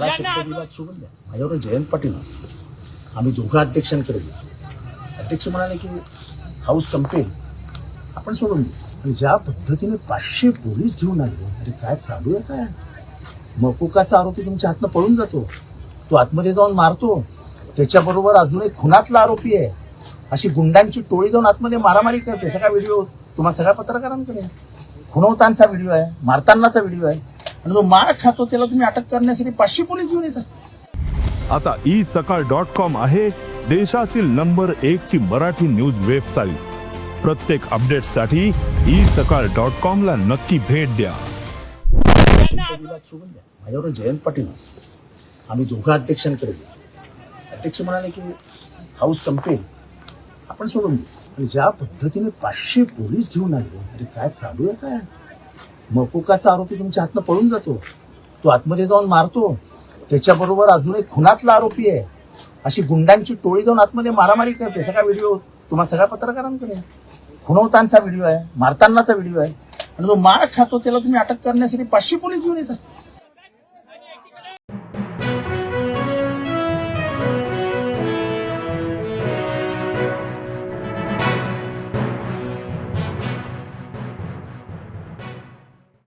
मला शब्द दिला सोडून द्या. माझ्यावर जयंत पाटील आम्ही दोघं अध्यक्षांकडे गेलो. अध्यक्ष म्हणाले की हाऊस संपेल. आपण सोडून देऊ. आणि ज्या पद्धतीने पाचशे पोलीस घेऊन आले अरे काय चालू आहे काय? मकोकाचा आरोपी तुमच्या हातनं पळून जातो. तो आतमध्ये जाऊन मारतो. त्याच्याबरोबर अजून एक खुनातला आरोपी आहे. अशी गुंडांची टोळी जाऊन आतमध्ये मारामारी करते. सगळा व्हिडिओ तुम्हा सगळ्या पत्रकारांकडे आहे. खुनवतांचा व्हिडिओ आहे मारतानाचा व्हिडिओ आहे. आणि जो मार खातो त्याला तुम्ही अटक करण्यासाठी पाचशे पोलीस घेऊन येतात. आता ई सकाळ डॉट कॉम आहे देशातील नंबर एक ची मराठी न्यूज वेबसाईट. प्रत्येक अपडेटसाठी ई सकाळ डॉट कॉम ला नक्की भेट द्या. माझ्यावर जयंत पाटील आम्ही दोघं अध्यक्षांकडे अध्यक्ष म्हणाले की हाऊस संपेल आपण सोडून आणि ज्या पद्धतीने पाचशे पोलीस घेऊन आले अरे काय चालू आहे काय मकुकाचा आरोपी तुमच्या हातनं पळून जातो. तो आतमध्ये जाऊन मारतो. त्याच्याबरोबर अजून एक खुनातला आरोपी आहे. अशी गुंडांची टोळी जाऊन आतमध्ये मारामारी करते. सगळा व्हिडिओ तुम्हाला सगळ्या पत्रकारांकडे खुनवतांचा व्हिडिओ आहे मारतानाचा व्हिडिओ आहे. आणि जो मार खातो त्याला तुम्ही अटक करण्यासाठी पाचशे पोलीस घेऊन येतात.